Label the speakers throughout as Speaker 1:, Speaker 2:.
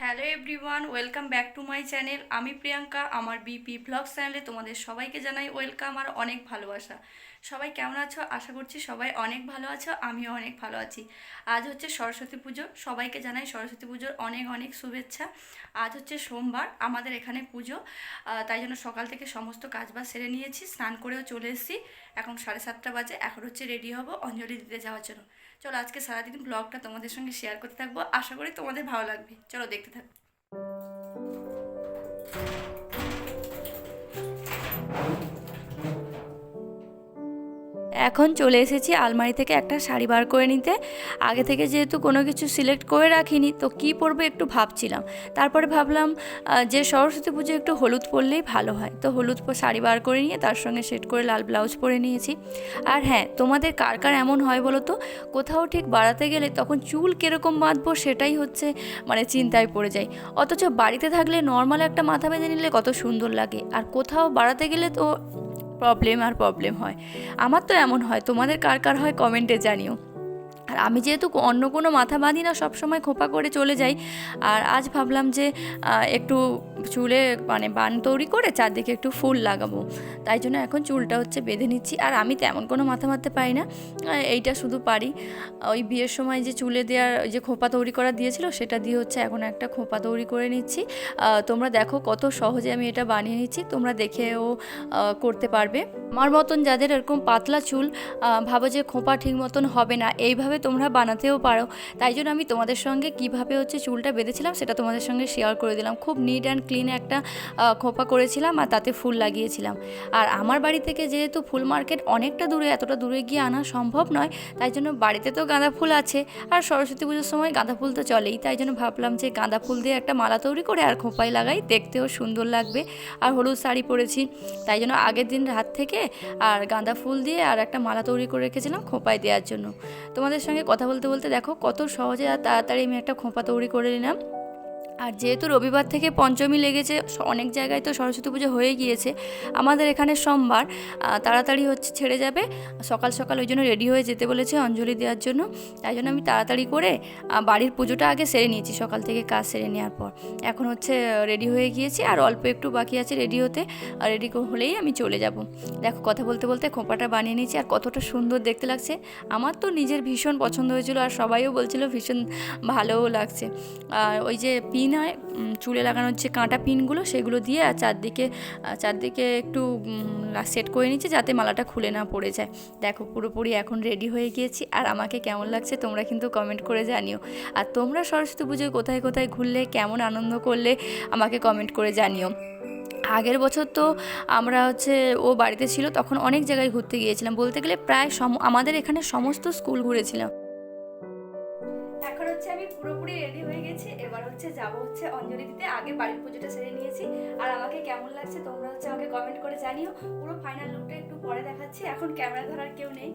Speaker 1: Hello everyone, welcome back to my channel. আমি প্রিয়াঙ্কা, আমার BP blog চ্যানেলে তোমাদের সবাইকে জানাই ওয়েলকাম আর অনেক ভালোবাসা। সবাই কেমন আছো? আশা করছি সবাই অনেক ভালো আছো, আমিও অনেক ভালো আছি। আজ হচ্ছে সরস্বতী পুজো, সবাইকে জানাই সরস্বতী পুজোর অনেক অনেক শুভেচ্ছা। আজ হচ্ছে সোমবার, আমাদের এখানে পুজো তাই জন্য সকাল থেকে সমস্ত কাজবাজ সেরে নিয়েছি, স্নান করেও চলে এসেছি। এখন সাড়ে সাতটা বাজে, এখন হচ্ছে রেডি হব অঞ্জলি দিতে যাওয়ার জন্য। চলো আজকে সারাদিন ব্লগটা তোমাদের সঙ্গে শেয়ার করতে থাকব, আশা করি তোমাদের ভালো লাগবে। চলো দেখতে থাকো। এখন চলে এসেছি আলমারি থেকে একটা শাড়ি বার করে নিতে। আগে থেকে যেহেতু কোনো কিছু সিলেক্ট করে রাখিনি, তো কি পরবো একটু ভাবছিলাম। তারপরে ভাবলাম যে সরস্বতী পুজো একটু হলুদ পরলেই ভালো হয়। তো হলুদ শাড়ি বার করে নিয়ে তার সঙ্গে সেট করে লাল ব্লাউজ পরে নিয়েছি। আর হ্যাঁ তোমাদের কার কার এমন হয় বলো তো? কোথাও ঠিক বাড়াতে গেলে তখন চুল কীরকম বাঁধবো সেটাই হচ্ছে মানে চিন্তায় পড়ে যায় অথচ বাড়িতে থাকলে নর্মাল একটা মাথা বেঁধে নিলে কত সুন্দর লাগে। আর কোথাও বাড়াতে গেলে তো প্রবলেম আর প্রবলেম হয়। আমার তো এমন হয়। তোমাদের কার কার হয় কমেন্টে জানিও। আর আমি যেহেতু অন্য কোনো মাথা বাঁধি না, সবসময় খোপা করে চলে যাই। আর আজ ভাবলাম যে একটু চুলে মানে বান তৈরি করে চারদিকে একটু ফুল লাগাবো। তাই জন্য এখন চুলটা হচ্ছে বেঁধে নিচ্ছি। আর আমি তেমন কোনো মাথা মারতে পারি না। এইটা শুধু পারি। ওই বিয়ের সময় যে চুলে দেওয়ার, ওই যে খোপা তৈরি করা দিয়েছিল, সেটা দিয়ে হচ্ছে এখন একটা খোপা তৈরি করে নিচ্ছি। তোমরা দেখো কত সহজে আমি এটা বানিয়ে নিচ্ছি। তোমরা দেখেও করতে পারবে। আমার মতন যাদের এরকম পাতলা চুল ভাবো যে খোপা ঠিক মতন হবে না। এইভাবে তোমরা বানাতেও পারো। তাই জন্য আমি তোমাদের সঙ্গে কীভাবে হচ্ছে চুলটা বেঁধেছিলাম সেটা তোমাদের সঙ্গে শেয়ার করে দিলাম। খুব নিট অ্যান্ড ক্লিন একটা খোপা করেছিলাম আর তাতে ফুল লাগিয়েছিলাম। আর আমার বাড়ি থেকে যেহেতু ফুল মার্কেট অনেকটা দূরে, এতটা দূরে গিয়ে আনা সম্ভব নয়, তাই জন্য বাড়িতে তো গাঁদা ফুল আছে। আর সরস্বতী পুজোর সময় গাঁদা ফুল তো চলেই, তাই জন্য ভাবলাম যে গাঁদা ফুল দিয়ে একটা মালা তৈরি করে আর খোপায় লাগাই, দেখতেও সুন্দর লাগবে। আর হলুদ শাড়ি পরেছি, তাই জন্য আগের দিন রাত থেকে আর গাঁদা ফুল দিয়ে আর একটা মালা তৈরি করে রেখেছিলাম খোপায় দেওয়ার জন্য। তোমাদের সঙ্গে কথা বলতে বলতে দেখো কত সহজে আর তাড়াতাড়ি আমি একটা খোঁপা তৈরি করে নিলাম। আর যেহেতু রবিবার থেকে পঞ্চমী লেগেছে অনেক জায়গায় তো সরস্বতী পুজো হয়ে গিয়েছে। আমাদের এখানে সোমবার তাড়াতাড়ি হচ্ছে ছেড়ে যাবে। সকাল সকাল ওই জন্য রেডি হয়ে যেতে বলেছে অঞ্জলি দেওয়ার জন্য। তাই জন্য আমি তাড়াতাড়ি করে বাড়ির পুজোটা আগে সেরে নিয়েছি। সকাল থেকে কাজ সেরে নেওয়ার পর। এখন হচ্ছে রেডি হয়ে গিয়েছি, আর অল্প একটু বাকি আছে রেডি হতে। আর রেডি হলেই আমি চলে যাব। দেখো, কথা বলতে বলতে খোপাটা বানিয়ে নিয়েছি, আর কতটা সুন্দর দেখতে লাগছে। আমার তো নিজের ভীষণ পছন্দ হয়েছিল, আর সবাইও বলছিল ভীষণ ভালোও লাগছে। আর ওই যে পিন উম, চুলে লাগানোর যে কাঁটা পিনগুলো সেগুলো দিয়ে আর চারদিকে চারদিকে একটু সেট করে নিচ্ছি যাতে মালাটা খুলে না পড়ে যায়। দেখো পুরোপুরি এখন রেডি হয়ে গিয়েছি আর আমাকে কেমন লাগছে তোমরা কিন্তু কমেন্ট করে জানিও। আর তোমরা সরস্বতী পুজোয় কোথায় কোথায় ঘুরলে কেমন আনন্দ করলে আমাকে কমেন্ট করে জানিও। আগের বছর তো আমরা হচ্ছে ও বাড়িতে ছিল তখন অনেক জায়গায় ঘুরতে গিয়েছিলাম। বলতে গেলে প্রায় সম আমাদের এখানে সমস্ত স্কুল ঘুরেছিলাম। এখন হচ্ছে আমি পুরোপুরি রেডি হয়ে গেছি। হচ্ছে, যাব হচ্ছে অঞ্জলি দিতে। আগে বাড়ির পুজোটা সেরে নিয়েছি। আর আমাকে কেমন লাগছে তোমরা হচ্ছে আমাকে কমেন্ট করে জানিও। পুরো ফাইনাল লুকটা একটু পরে দেখাচ্ছি। এখন ক্যামেরা ধরার কেউ নেই।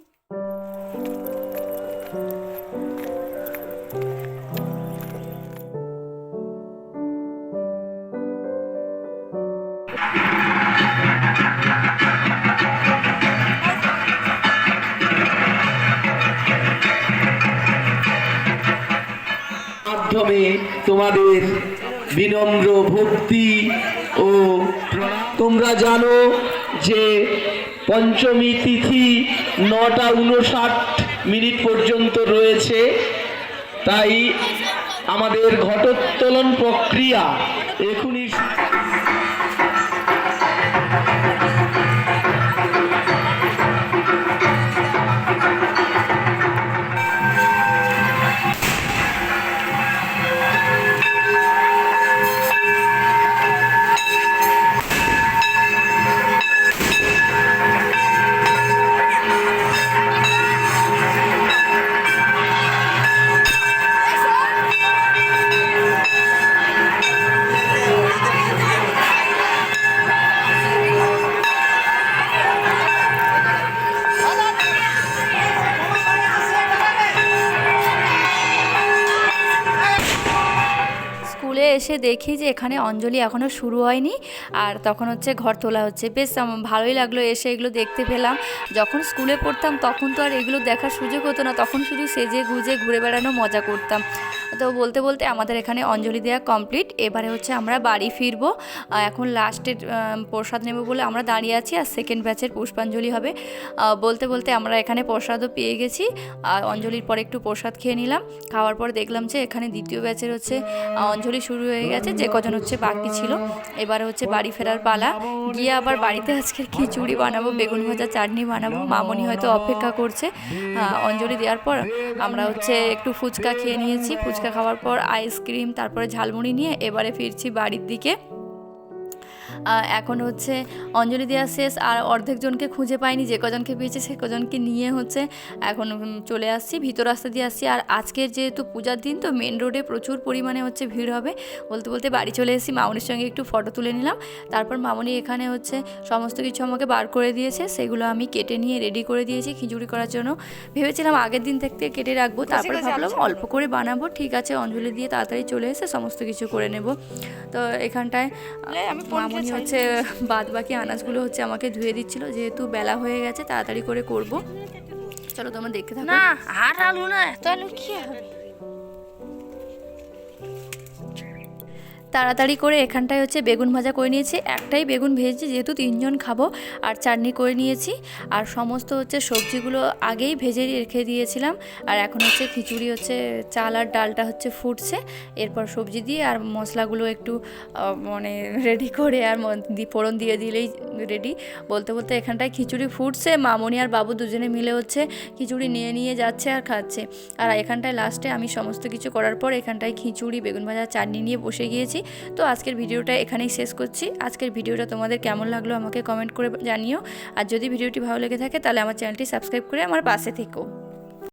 Speaker 2: মাধ্যমে তোমাদের বিনম্র ভক্তি ও তোমরা জানো যে পঞ্চমী তিথি নটা উনষাট মিনিট পর্যন্ত রয়েছে। তাই আমাদের ঘটোত্তোলন প্রক্রিয়া এখনই
Speaker 1: স্কুলে এসে দেখি যে এখানে অঞ্জলি এখনও শুরু হয়নি। আর তখন হচ্ছে ঘর তোলা হচ্ছে। বেশ ভালোই লাগল এসে এগুলো দেখতে পেলাম। যখন স্কুলে পড়তাম তখন তো আর এগুলো দেখার সুযোগ হতো না। তখন শুধু সেজে গুজে ঘুরে বেড়ানো মজা করতাম। তো বলতে বলতে আমাদের এখানে অঞ্জলি দেওয়া কমপ্লিট এবারে হচ্ছে আমরা বাড়ি ফিরবো। এখন লাস্টের প্রসাদ নেব বলে আমরা দাঁড়িয়ে আছি আর সেকেন্ড ব্যাচের পুষ্পাঞ্জলি হবে। বলতে বলতে আমরা এখানে প্রসাদও পেয়ে গেছি। আর অঞ্জলির পরে একটু প্রসাদ খেয়ে নিলাম। খাওয়ার পর দেখলাম যে এখানে দ্বিতীয় ব্যাচের হচ্ছে অঞ্জলি শুরু হয়ে গেছে, যে কজন হচ্ছে বাকি ছিল। এবারে হচ্ছে বাড়ি ফেরার পালা। গিয়ে আবার বাড়িতে আজকে খিচুড়ি বানাবো, বেগুন ভাজা, চাটনি বানাবো। মামনি হয়তো অপেক্ষা করছে অঞ্জলি দেওয়ার পর। আমরা হচ্ছে একটু ফুচকা খেয়ে নিয়েছি। ফুচকা খাওয়ার পর আইসক্রিম তারপরে ঝালমুড়ি নিয়ে এবারে ফিরছি বাড়ির দিকে। এখন হচ্ছে অঞ্জলি দেওয়া শেষ আর অর্ধেক জনকে খুঁজে পাইনি যে কজনকে পেয়েছে সে কজনকে নিয়ে হচ্ছে এখন চলে আসছি ভিতর রাস্তা দিয়ে আসছি। আর আজকের যেহেতু পূজার দিন তো মেন রোডে প্রচুর পরিমাণে হচ্ছে ভিড় হবে। বলতে বলতে বাড়ি চলে এসেছি মামনির সঙ্গে একটু ফটো তুলে নিলাম। তারপর মামনি এখানে হচ্ছে সমস্ত কিছু আমাকে বার করে দিয়েছে সেগুলো আমি কেটে নিয়ে রেডি করে দিয়েছি খিচুড়ি করার জন্য। ভেবেছিলাম আগের দিন থেকে কেটে রাখব তারপরে ভাবলাম অল্প করে বানাবো ঠিক আছে অঞ্জলি দিয়ে তাড়াতাড়ি চলে এসে সমস্ত কিছু করে নেব। তো এখানটায় মামনি হচ্ছে বাদ বাকি আনাজগুলো হচ্ছে আমাকে ধুয়ে দিচ্ছিল, যেহেতু বেলা হয়ে গেছে, তাড়াতাড়ি করে করব। চলো তোমরা দেখতে থাকো।
Speaker 3: না, আর আলু না, এত আলু কি হবে।
Speaker 1: তাড়াতাড়ি করে এখানটায় হচ্ছে বেগুন ভাজা করে নিয়েছি। একটাই বেগুন ভেজেছি, যেহেতু তিনজন খাব, আর চাটনি করে নিয়েছি। আর সমস্ত হচ্ছে সবজিগুলো আগেই ভেজে রেখে দিয়েছিলাম। আর এখন হচ্ছে খিচুড়ি হচ্ছে, চাল আর ডালটা হচ্ছে ফুটছে। এরপর সবজি দিয়ে আর মশলাগুলো একটু মানে রেডি করে আর ফোড়ন দিয়ে দিলেই রেডি বলতে বলতে এখানটায় খিচুড়ি ফুটছে। মামনি আর বাবু দুজনে মিলে হচ্ছে খিচুড়ি নিয়ে নিয়ে যাচ্ছে আর খাচ্ছে। আর এখানটায় লাস্টে আমি সমস্ত কিছু করার পর এখানটায় খিচুড়ি, বেগুন ভাজা, চাটনি নিয়ে বসে গিয়েছি। তো আজকের ভিডিওটা এখানেই শেষ করছি। আজকের ভিডিওটা তোমাদের কেমন লাগল আমাকে কমেন্ট করে জানিও। আর যদি ভিডিওটি ভালো লেগে থাকে তাহলে আমার চ্যানেলটি সাবস্ক্রাইব করে আমার পাশে থেকো।